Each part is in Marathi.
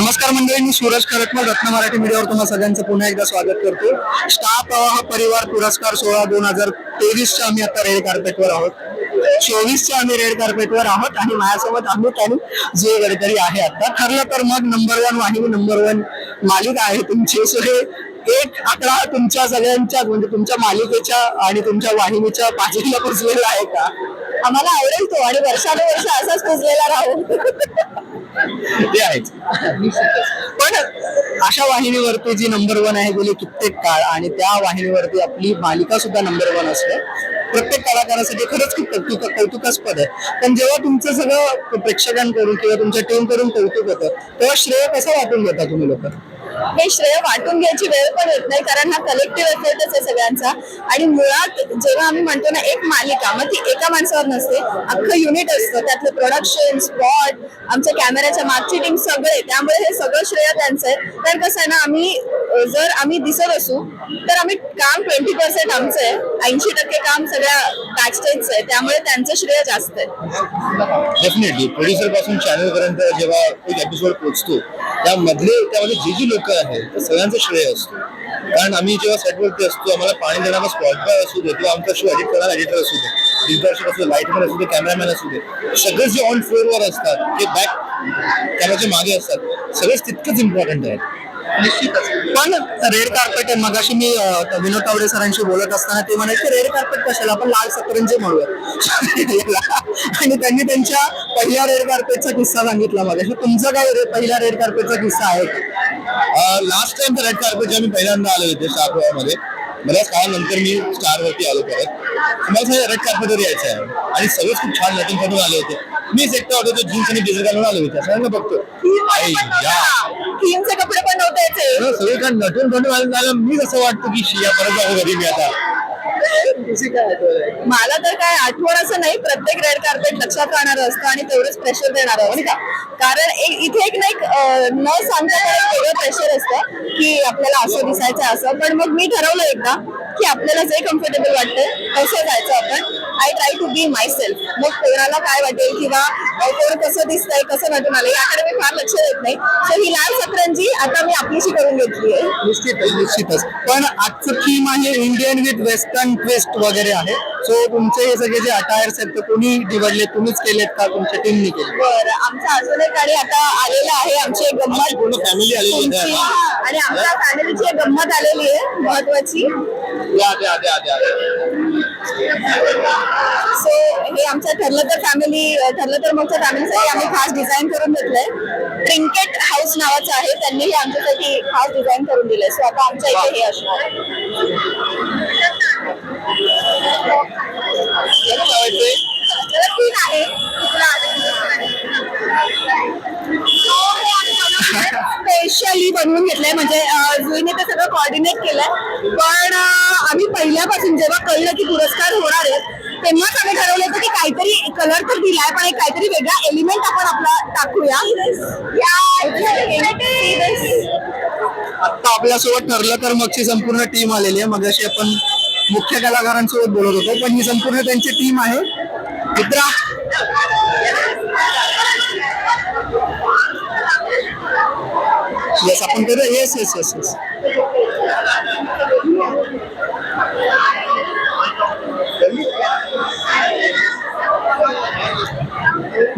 नमस्कार मंडळी मी सूरज खरटमल रत्न मराठी मीडियावर तुम्हा सगळ्यांचं पुन्हा एकदा स्वागत करतो. स्टार प्रवाह परिवार पुरस्कार सोहळा दोन हजार तेवीसच्या आम्ही आता रेड कार्पेटवर आहोत. चोवीसच्या आम्ही रेड कार्पेटवर आहोत आणि माझ्यासोबत अमित आणि जे गडकरी आहे आता. ठरलं तर मग नंबर वन वाहिनी नंबर वन मालिका आहे तुमची. सो हे एक आकडा तुमच्या सगळ्यांच्या म्हणजे तुमच्या मालिकेच्या आणि तुमच्या वाहिनीच्या पाचवीला पोचलेला आहे का? आम्हाला आवडेल तो आणि वर्षानुवर्ष असाच पुजलेला राहू ते आहेच. पण अशा वाहिनीवरती जी नंबर वन आहे गेली कित्येक काळ आणि त्या वाहिनीवरती आपली मालिका सुद्धा नंबर वन असते. प्रत्येक कलाकारासाठी खरंच खूप कौतुक कौतुकास्पद आहे. पण जेव्हा तुमचं सगळं प्रेक्षकांकडून किंवा तुमच्या टीमकडून कौतुक होतं तेव्हा श्रेय कसं वाटून घेता तुम्ही लोक? हे श्रेय वाटून घ्यायची वेळ पण येत नाही कारण हा कलेक्टिव्ह एफर्टच आहे सगळ्यांचा. आणि मुळात जेव्हा आम्ही म्हणतो ना एक मालिका मग ती एका माणसावर नसते अख्खं युनिट असतं. त्यातलं प्रोडक्शन स्पॉट आमच्या कॅमेऱ्याच्या मागची टीम सगळे. त्यामुळे हे सगळं श्रेय त्यांचं आहे. कारण कसं आहे ना आम्ही जर आम्ही दिसत असू तर आम्ही काम ट्वेंटी पर्सेंट आमचं आहे. ऐंशी टक्के काम सगळ्या बॅकस्टेजचं आहे. त्यामुळे त्यांचं श्रेय जास्त आहे. डेफिनेटली प्रोड्युसरपासून चॅनल पर्यंत जेव्हा एक एपिसोड पोहोचतो त्यामधले त्यामध्ये जे जी लोक आहेत त्या सगळ्यांचं श्रेय असतो. कारण आम्ही जेव्हा सेटवरती असतो आम्हाला पाणी देणारा स्पॉट बॉय असू दे किंवा आमचा शो एडिट करणारा एडिटर असू दे दिग्दर्शक असू दे लाईटमॅन असू दे कॅमेरामॅन असू दे सगळे जे ऑन फ्लोअरवर असतात जे बॅक कॅमेराच्या मागे असतात सगळेच तितकंच इम्पॉर्टंट आहेत निश्चितच. पण रेड कार्पेट आहे. मगाशी मी विनोद तावडे सरांशी बोलत असताना ते म्हणाले की रेड कार्पेट कशाला? आपण लाल सतरंजी म्हणूया आणि त्यांनी त्यांच्या पहिल्या रेड कार्पेटचा किस्सा सांगितला मगाशी. तुमचा काय रे- पहिला रेड कार्पेटचा किस्सा आहे? लास्ट टाइम तर रेड कार्पेट मी पहिल्यांदा आलो होते स्टारमध्ये बऱ्याच काळानंतर मी स्टार वरती आलो परत. मला रेड कार्पेटवर यायचं आहे. आणि सगळेच खूप छान नटून फटून आले होते. मीच एकटा होतो जो जीन्स आणि ब्लेझर घालून आलो होते सगळ्यांना बघतो. सगळं काय नटून फटून आले मी असं वाटतं की शिया परत जाऊ घरी मी आता तुझी काय आठवण आहे? मला तर काय आठवण असं नाही प्रत्येक रेड कार्पेट लक्षात राहणार असतं आणि तेवढंच प्रेशर देणार असतं कारण एक इथे एक नाही न सांगता वेगळं प्रेशर असतं की आपल्याला असं दिसायचं असं. पण मग मी ठरवलं एकदा की आपल्याला जे कम्फर्टेबल वाटतं तसं जायचं आपण. I try to be myself मग कोणाला काय वाटेल किंवा कोण कसं दिसतंय कसं नटून आलं याकडे मी फार लक्ष देत नाही. सो ही लाल सतरंजी आता मी आपलीशी करून घेतली आहे. निश्चितच निश्चितच. पण आजचं थीम आहे इंडियन विथ वेस्टर्न ट्विस्ट वगैरे आहे. सो तुमचे हे सगळे जे अटायर्स आहेत ते कोणी निवडले? तुम्हीच केलेत का? तुमच्या टीमनी केले बरं आमचा अजून एक गाडी आता आलेला आहे. आमची एक गंमत. पूर्ण फॅमिली आलेली आहे. तुमची त्या. आणि आमच्या फॅमिलीची एक गंमत आलेली आहे. महत्वाची. द्या द्या द्या द्या सो हे आमचं ठरलं तर फॅमिली ठरलं तर मगच्या फॅमिलीसाठी आम्ही खास डिझाईन करून घेतलंय. ट्रिंकेट हाऊस नावाचं आहे त्यांनी हे आमच्यासाठी खास डिझाईन करून दिलंय. सो आता आमच्या इथे हे असणार आहे. कसं बनवून घेतलंय. म्हणजे जुईने ते सगळं कॉर्डिनेट केलंय. पण आम्ही पहिल्यापासून जेव्हा कळलं की पुरस्कार होणार आहेत तेव्हाच आम्ही ठरवलं होतं की काहीतरी कलर तर दिलाय पण एक काहीतरी वेगळा एलिमेंट आपण आपला टाकूया. आता आपल्यासोबत ठरलं तर मगची संपूर्ण टीम आलेली आहे. मग अशी आपण मुख्य कलाकारांसोबत बोलत होतो पण ही संपूर्ण त्यांची टीम आहे. मित्रा. येस आपण करूया येस येस येस येस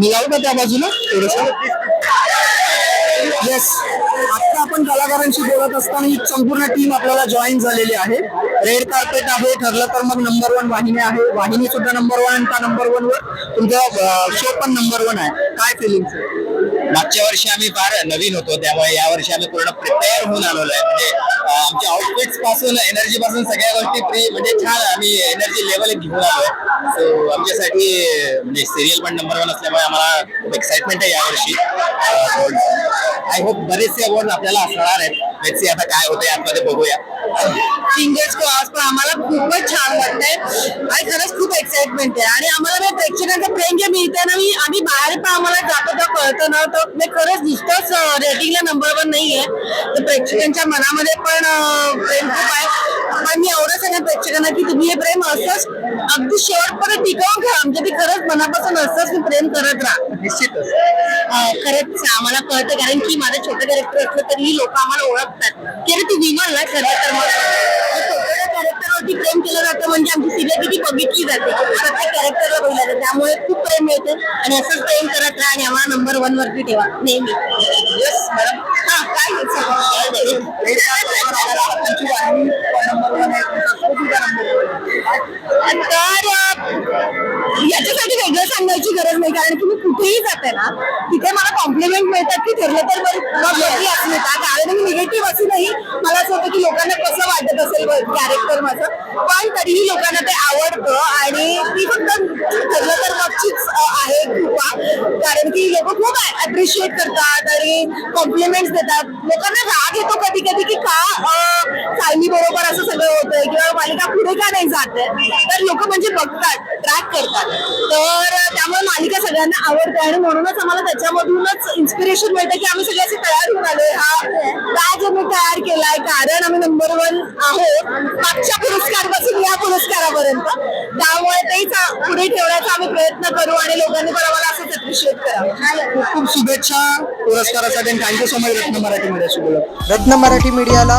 मी जाऊ का त्या बाजूला थोडस येस आता आपण कलाकारांशी बोलत असताना ही संपूर्ण टीम आपल्याला जॉईन झालेली आहे. रेड कार्पेट आहे ठरलं तर मग नंबर वन वाहिनी आहे. वाहिनी सुद्धा नंबर वन आणि त्या नंबर वन वर तुमचा शो पण नंबर वन आहे. काय फिलिंग मागच्या वर्षी आम्ही फार नवीन होतो त्यामुळे या वर्षी आम्ही पूर्ण प्रिपेअर होऊन आलेलो आहे. म्हणजे आमच्या आउटफिट्सपासून एनर्जी पासून सगळ्या गोष्टी फ्री म्हणजे छान आम्ही एनर्जी लेवल घेऊन आलो सो आमच्यासाठी म्हणजे सिरियल पण नंबर वन असल्यामुळे आम्हाला खूप एक्साइटमेंट आहे यावर्षी आय होप बरेचसे अवॉर्ड आपल्याला असणार आहेत. Let's आता काय होतं यामध्ये बघूया. फिंगर्स क्रॉस पण आम्हाला खूपच छान वाटतंय. आणि खरंच खूप एक्साइटमेंट आहे. आणि आम्हाला म्हणजे प्रेक्षकांचं प्रेम जे मिळतं ना मी आम्ही बाहेर पण आम्हाला जातो तर कळतं ना तर ते म्हणजे खरंच नुसतंच रेटिंगला नंबर वन नाहीये. तर प्रेक्षकांच्या मनामध्ये पण प्रेम खूप आहे. सांगेन प्रेक्षकांना की तुम्ही हे प्रेम असंच अगदी शेवटपर्यंत टिकवून घ्या. म्हणजे ती खरंच मनापासून असंच मी प्रेम करत राहा. निश्चितच. खरंच आम्हाला कळतं कारण की माझं छोटं कॅरेक्टर असलं तरीही लोक आम्हाला ओळखतात. की अरे ती विमल ना खरं तर मग. कॅरेक्टरवरती प्रेम केलं जातं म्हणजे आमची सिरियल किती बघितली जाते. प्रत्येक कॅरेक्टरला बघितलं जातं. त्यामुळे खूप प्रेम मिळतं. आणि असंच प्रेम करत राहा आणि आम्हाला नंबर वन वरती ठेवा. नेहमी. येस मॅडम तर याच्यासाठी वेगळं सांगायची गरज नाही कारण की मी कुठेही जाते ना तिथे मला कॉम्प्लिमेंट मिळतात की ठरलं तर बरी मग वेगळी कारण मी निगेटिव्ह असूनही मला असं होतं की लोकांना कसं वाटत असेल कॅरेक्टर माझं. पण तरीही लोकांना ते आवडतं आणि ती फक्त ठरलं तर मगचीच आहे कृपा कारण की लोक खूप अप्रिशिएट करतात आणि कॉम्प्लिमेंट्स देतात. लोकांना राग येतो कधी कधी की का सायली बरोबर असं सगळं होतंय किंवा मालिका पुढे का नाही जात तर लोक म्हणजे बघतात ट्रॅक करतात. तर त्यामुळे मालिका सगळ्यांना आवडते आणि म्हणूनच आम्हाला त्याच्यामधूनच इन्स्पिरेशन मिळतं की आम्ही सगळे असे तयार होऊन आलोय. हा राज आम्ही तयार केलाय कारण आम्ही नंबर वन आहोत. मागच्या पुरस्कारपासून या पुरस्कारापर्यंत. त्यामुळे तेच आ- पुढे ठेवण्याचा आम्ही प्रयत्न करू आणि लोकांनी पण आम्हाला असंच अप्रिशिएट करावं. खूप खूप शुभेच्छा पुरस्कारासाठी थँक्यू सो मच रत्न मराठी बोलत. रत्न मराठी मीडियाला